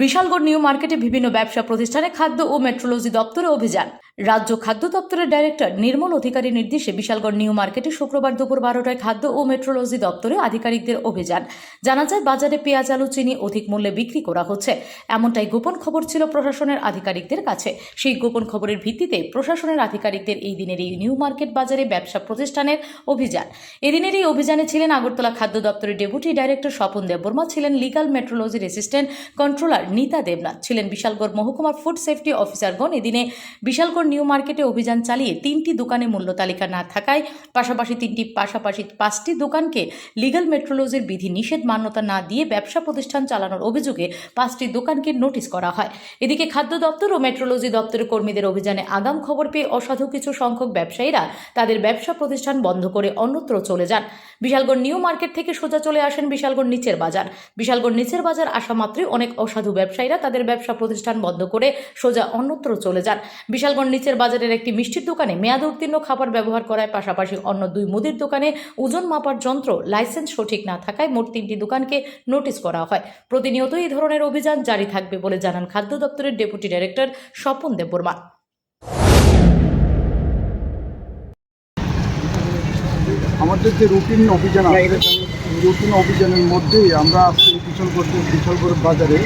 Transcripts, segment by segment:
Bishalgarh new মার্কেটে বিভিন্ন ব্যবসা প্রতিষ্ঠানে খাদ্য ও মেট্রোলজি দপ্তরে অভিযান। রাজ্য খাদ্য দপ্তরের ডাইরেক্টর নির্মল অধিকারী নির্দেশে বিশালগড় নিউ মার্কেটে শুক্রবার দুপুর বারোটায় খাদ্য ও মেট্রোলজি দপ্তরে আধিকারিকদের অভিযান। জানা যায়, বাজারে পেঁয়াজ, আলু, চিনি অধিক মূল্যে বিক্রি করা হচ্ছে। এমনটাই গোপন খবর ছিল প্রশাসনের আধিকারিকদের কাছে। সেই গোপন খবরের ভিত্তিতে প্রশাসনের আধিকারিকদের এই দিনের এই নিউ মার্কেট বাজারে ব্যবসা প্রতিষ্ঠানের অভিযান। এদিনের এই অভিযানে ছিলেন আগরতলা খাদ্য দপ্তরের ডেপুটি ডাইরেক্টর স্বপন দেববর্মা, ছিলেন লিগাল মেট্রোলজির অ্যাসিস্ট্যান্ট কন্ট্রোলার নিতা দেবনাথ, ছিলেন বিশালগড় মহকুমার ফুড সেফটি অফিসারগণ। এদিনে বিশালগড় নিউ মার্কেটে অভিযান চালিয়ে তিনটি দোকানে মূল্য তালিকা না থাকায় পাশাপাশি তিনটি, পাশাপাশি পাঁচটি দোকানকে লিগাল মেট্রোলজির বিধি নিষেধ মান্যতা না দিয়ে ব্যবসা প্রতিষ্ঠান চালানোর অভিযোগে পাঁচটি দোকানকে নোটিশ করা হয়। এদিকে খাদ্য দপ্তর ও মেট্রোলজি দপ্তরের কর্মীদের অভিযানে আগাম খবর পেয়ে অসাধু কিছু সংখ্যক ব্যবসায়ীরা তাদের ব্যবসা প্রতিষ্ঠান বন্ধ করে অন্যত্র চলে যান। বিশালগড় নিউ মার্কেট থেকে সোজা চলে আসেন বিশালগড় নিচের বাজার। বিশালগড় নিচের বাজার আসা মাত্রই অনেক অসাধু ব্যবসায়ীরা তাদের ব্যবসা প্রতিষ্ঠান বন্ধ করে সোজা অন্যত্র চলে যান। বিশালগড় নিচের বাজারের একটি মিষ্টির দোকানে মেয়াদ উত্তীর্ণ খাবার ব্যবহার করায় পাশাপাশি অন্য দুই মুদির দোকানে ওজন মাপার যন্ত্র লাইসেন্স সঠিক না থাকায় মোট তিনটি দোকানকে নোটিশ করা হয়। প্রতিনিয়ত এই ধরনের অভিযান জারি থাকবে বলে জানান খাদ্য দপ্তরের ডেপুটি ডাইরেক্টর স্বপন দেববর্মা। আমাদের যে রুটিন অভিযান রুটিন অভিযানের মধ্যেই আমরা আজকে বিশালগড় বিশালগড় বাজারে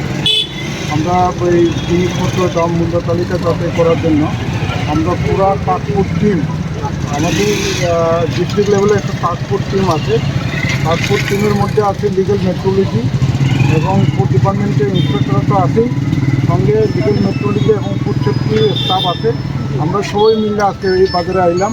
আমরা ওই জিনিসপত্র, দাম, মূল্য তালিকা যাচাই করার জন্য আমরা পুরা পাসপোর্ট টিম আমাদের ডিস্ট্রিক্ট লেভেলে একটা পাসপোর্ট টিম আছে। পাসপোর্ট টিমের মধ্যে আছে লিগাল মেট্রোলজি এবং ফুড ডিপার্টমেন্টের ইন্সপেক্টর তো আছেই। সঙ্গে লিগাল মেট্রোলজি এবং ফুড সেফটি স্টাফ আছে। আমরা সবাই মিলে আজকে এই বাজারে আইলাম।